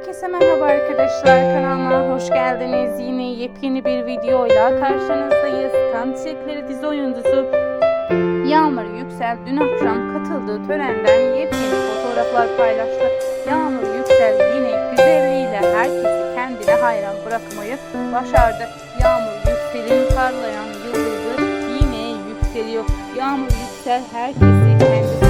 Herkese merhaba arkadaşlar kanalıma hoş geldiniz. Yine yepyeni bir videoyla karşınızdayız. Kan Çiçekleri dizi oyuncusu Yağmur Yüksel dün akşam katıldığı törenden yepyeni fotoğraflar paylaştı. Yağmur Yüksel yine güzelliğiyle herkesi kendine hayran bırakmayı başardı. Yağmur Yüksel'in parlayan yıldızı yine yükseliyor. Yağmur Yüksel herkesi kendine